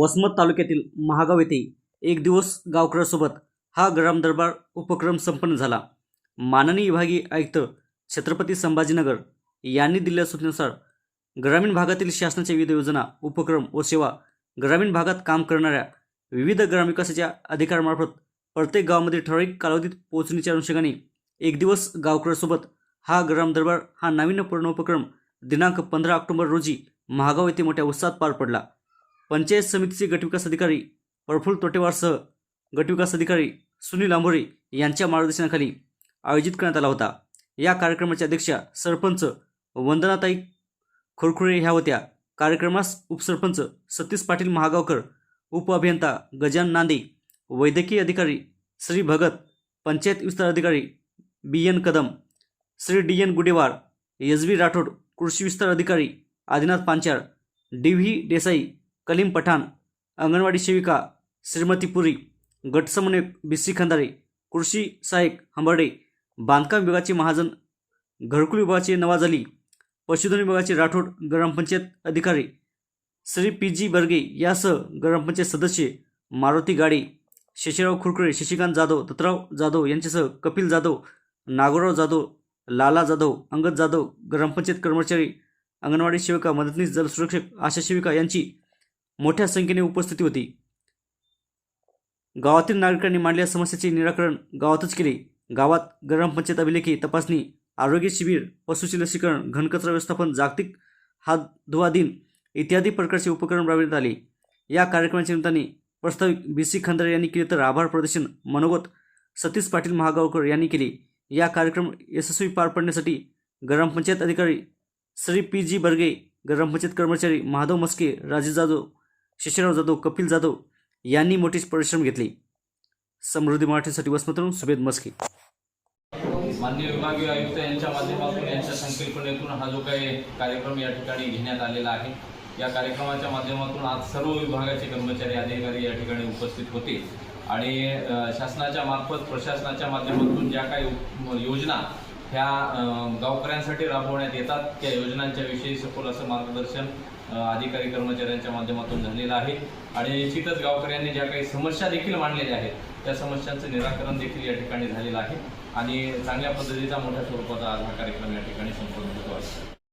वसमत तालुक्यातील महागाव येथे एक दिवस गावकऱ्यासोबत हा ग्राम दरबार उपक्रम संपन्न झाला. माननीय विभागीय आयुक्त छत्रपती संभाजीनगर यांनी दिलेल्या सूचनेनुसार ग्रामीण भागातील शासनाच्या विविध योजना उपक्रम व सेवा ग्रामीण भागात काम करणाऱ्या विविध ग्रामविकासाच्या अधिकारामार्फत प्रत्येक गावामध्ये ठराविक कालावधीत पोहोचण्याच्या अनुषंगाने एक दिवस गावकऱ्यासोबत हा ग्राम दरबार हा नाविन्यपूर्ण उपक्रम दिनांक पंधरा ऑक्टोबर रोजी महागाव येथे मोठ्या उत्साहात पार पडला. पंचायत समितीचे गटविकास अधिकारी प्रफुल्ल तोटेवारसह गटविकास अधिकारी सुनील आंबोरे यांच्या मार्गदर्शनाखाली आयोजित करण्यात आला होता. या कार्यक्रमाच्या अध्यक्षा सरपंच वंदनाताई खुरखुरे ह्या होत्या. कार्यक्रमास उपसरपंच सतीश पाटील महागावकर उपअभियंता गजान नांदे वैद्यकीय अधिकारी श्री भगत पंचायत विस्तार अधिकारी B N Kadam Shri D N Gudewar S B Rathod कृषी विस्तार अधिकारी आदिनाथ पांचाळ डी व्ही देसाई कलीम पठाण अंगणवाडी सेविका श्रीमती पुरी गटसमन्वयक खंदारे कृषी सहाय्यक हंबर्डे बांधकाम विभागाचे महाजन घरकुल विभागाचे नवाज अली पशुधन विभागाचे राठोड ग्रामपंचायत अधिकारी श्री पी जी बर्गे यासह ग्रामपंचायत सदस्य मारुती गाडे शशीराव खुरकुरे शशिकांत जाधव दत्तराव जाधव यांच्यासह कपिल जाधव नागोराव जाधव लाला जाधव अंगद जाधव ग्रामपंचायत कर्मचारी अंगणवाडी सेविका मदतनीस जलसुरक्षक आशा सेविका यांची मोठ्या संख्येने उपस्थिती होती. गावातील नागरिकांनी मांडलेल्या समस्येचे निराकरण गावातच केले. गावात ग्रामपंचायत अभिलेखी तपासणी आरोग्य शिबिर पशुचे लसीकरण घनकचरा व्यवस्थापन जागतिक हात धुवा दिन इत्यादी प्रकारचे उपक्रम राबविण्यात आले. या कार्यक्रमाच्या निमित्ताने प्रस्ताविक बी सी खंदारे यांनी केले तर आभार प्रदर्शन मनोगत सतीश पाटील महागावकर यांनी केले. या कार्यक्रम यशस्वी पार पाडण्यासाठी ग्रामपंचायत अधिकारी श्री पी जी बर्गे ग्रामपंचायत कर्मचारी महादेव मस्के राजे जाधव शशिराव जाधव कपिल जाधव यांनी मोठे परिश्रम घेतले. समृद्धी मराठीसाठी वसमतून सुभेद मस्के. माननीय विभागीय आयुक्त यांच्या माध्यमातून यांच्या संकल्पनेतून हा जो काही कार्यक्रम या ठिकाणी घेण्यात आलेला आहे या कार्यक्रमाच्या माध्यमातून आज सर्व विभागाचे कर्मचारी अधिकारी या ठिकाणी उपस्थित होते आणि शासनाच्या मार्फत प्रशासनाच्या माध्यमातून ज्या काही योजना ह्या गावकऱ्यांसाठी राबवण्यात येतात. त्या योजनांच्या विषयी सखोल असं मार्गदर्शन अधिकारी कर्मचाऱ्यांच्या माध्यमातून झालेलं आहे. आणि निश्चितच गावकऱ्यांनी ज्या काही समस्या देखील मांडलेल्या आहेत त्या समस्यांचं निराकरण देखील या ठिकाणी झालेलं आहे. आणि चांगल्या पद्धतीचा मोठ्या स्वरूपाचा आज हा कार्यक्रम या ठिकाणी संपन्न होतो. आहे